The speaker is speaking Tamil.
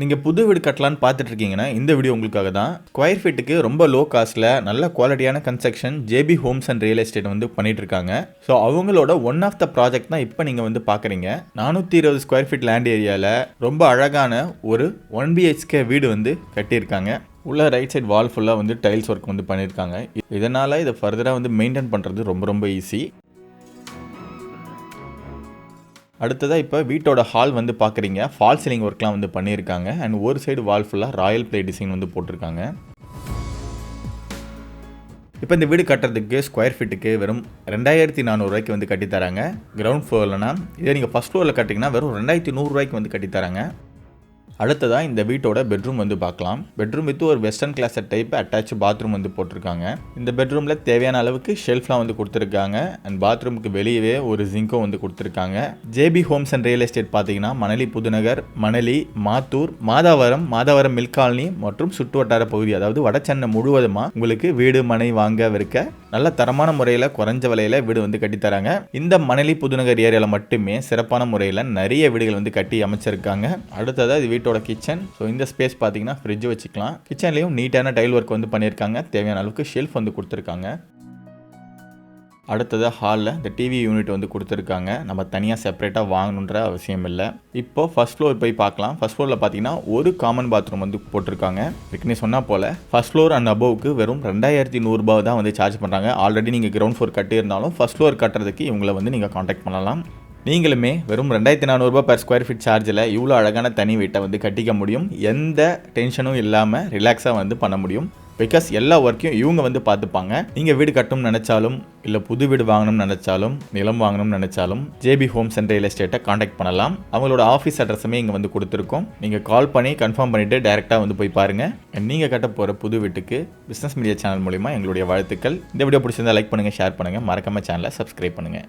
நீங்கள் புது வீடு கட்டலான்னு பார்த்துட்டு இருக்கீங்கன்னா இந்த வீடியோ உங்களுக்காக தான். ஸ்கொயர் ஃபீட்டுக்கு ரொம்ப லோ காஸ்ட்டில் நல்ல குவாலிட்டியான construction JP homes and real estate வந்து பண்ணிட்டு இருக்காங்க ஸோ அவங்களோட ஒன் ஆஃப் த ப்ராஜெக்ட் தான் இப்போ நீங்கள் வந்து பார்க்குறீங்க நானூற்றி இருபது ஸ்கொயர் ஃபீட் லேண்ட் ஏரியாவில் ரொம்ப அழகான ஒரு ஒன் பிஹெச்கே வீடு வந்து கட்டியிருக்காங்க. உள்ள ரைட் சைட் வால் ஃபுல்லாக வந்து டைல்ஸ் ஒர்க் வந்து பண்ணியிருக்காங்க. இதனால் இதை ஃபர்தராக வந்து மெயின்டைன் பண்ணுறது ரொம்ப ரொம்ப ஈஸி அடுத்ததாக இப்போ வீட்டோட ஹால் வந்து பார்க்குறீங்க ஃபால் சீலிங் ஒர்க்லாம் வந்து பண்ணியிருக்காங்க. அண்ட் ஒரு சைடு வால் ஃபுல்லாக ராயல் பிளே டிசைன் வந்து போட்டிருக்காங்க. இப்போ இந்த வீடு கட்டுறதுக்கு ஸ்கொயர் ஃபீட்டுக்கு வெறும் ரெண்டாயிரத்தி நானூறுரூவாய்க்கு வந்து கட்டித்தராங்க. கிரவுண்ட் ஃப்ளோர்லனா இதே நீங்கள் ஃபஸ்ட் ஃப்ளோரில் கட்டிங்கன்னா வெறும் ரெண்டாயிரத்தி நூறுரூவாய்க்கு வந்து கட்டித்தராங்க. அடுத்ததாக இந்த வீட்டோட பெட்ரூம் வந்து பார்க்கலாம். பெட்ரூம் வித் ஒரு western class type attach bathroom வந்து போட்டிருக்காங்க. இந்த பெட்ரூமில் தேவையான அளவுக்கு ஷெல்ஃப்லாம் வந்து கொடுத்துருக்காங்க. அண்ட் பாத்ரூமுக்கு வெளியவே ஒரு ஜிங்கும் வந்து கொடுத்துருக்காங்க. JP homes and real estate பார்த்தீங்கன்னா மணலி புதுநகர் மணலி மாத்தூர் மாதாவரம் மாதாவரம் மில்க் காலனி மற்றும் சுற்றுவட்டார பகுதி அதாவது வடச்சென்னை முழுவதுமாக உங்களுக்கு வீடு மனை வாங்க விற்க நல்ல தரமான முறையில் குறைஞ்ச விலையில் வீடு வந்து கட்டித்தராங்க. இந்த மணலி புதுநகர் ஏரியாவில் மட்டுமே சிறப்பான முறையில் நிறைய வீடுகள் வந்து கட்டி அமைச்சிருக்காங்க. அடுத்ததாக இது வீட்டு வீட்டோட கிச்சன். ஸோ இந்த ஸ்பேஸ் பார்த்தீங்கன்னா ஃப்ரிட்ஜ் வச்சுக்கலாம். கிச்சன்லேயும் நீட்டான டைல் ஒர்க் வந்து பண்ணியிருக்காங்க. தேவையான அளவுக்கு ஷெல்ஃப் வந்து கொடுத்துருக்காங்க. அடுத்ததாக ஹாலில் இந்த டிவி யூனிட் வந்து கொடுத்துருக்காங்க. நம்ம தனியாக செப்பரேட்டாக வாங்கணுன்ற அவசியம் இல்லை. இப்போ ஃபஸ்ட் ஃப்ளோர் போய் பார்க்கலாம். ஃபஸ்ட் ஃப்ளோரில் பார்த்தீங்கன்னா ஒரு காமன் பாத்ரூம் வந்து போட்டிருக்காங்க. இதுக்கு சொன்னால் போல் ஃபஸ்ட் ஃப்ளோர் அண்ட் அபோவுக்கு வெறும் ரெண்டாயிரத்தி நூறுரூபா தான் வந்து சார்ஜ் பண்ணுறாங்க ஆல்ரெடி நீங்கள் கிரவுண்ட் ஃப்ளோர் கட்டியிருந்தாலும் ஃபஸ்ட் ஃப்ளோர் கட்டுறதுக்கு இவங்களை வந்து நீங்கள் காண்டாக்ட் பண்ணலாம். நீங்களுமே வெறும் ரெண்டாயிரத்தி நானூறுரூபா பர் ஸ்கொயர் ஃபீட் சார்ஜில் இவ்வளோ அழகான தனி வீட்டை வந்து கட்டிக்க முடியும். எந்த டென்ஷனும் இல்லாமல் ரிலாக்ஸாக வந்து பண்ண முடியும். பிகாஸ் எல்லா ஒர்க்கையும் இவங்க வந்து பார்த்துப்பாங்க. நீங்கள் வீடு கட்டணும்னு நினச்சாலும் இல்லை புது வீடு வாங்கணும்னு நினச்சாலும் நிலம் வாங்கணும்னு நினச்சாலும் ஜேபி ஹோம்ஸ் அண்ட் ரியல் எஸ்டேட்டை காண்டாக்ட் பண்ணலாம். அவங்களோட ஆஃபீஸ் அட்ரஸுமே இங்கே வந்து கொடுத்துருக்கோம். நீங்கள் கால் பண்ணி கன்ஃபார்ம் பண்ணிவிட்டு டேரெக்டாக வந்து போய் பாருங்கள் நீங்கள் கட்ட போகிற புது வீட்டுக்கு பிஸ்னஸ் மீடியா சேனல் மூலிமா எங்களுடைய வாழ்த்துக்கள். இந்த வீடியோ பிடிச்சிருந்தா லைக் பண்ணுங்கள் ஷேர் பண்ணுங்கள் மறக்காமல் சேனலை சப்ஸ்கிரைப் பண்ணுங்கள்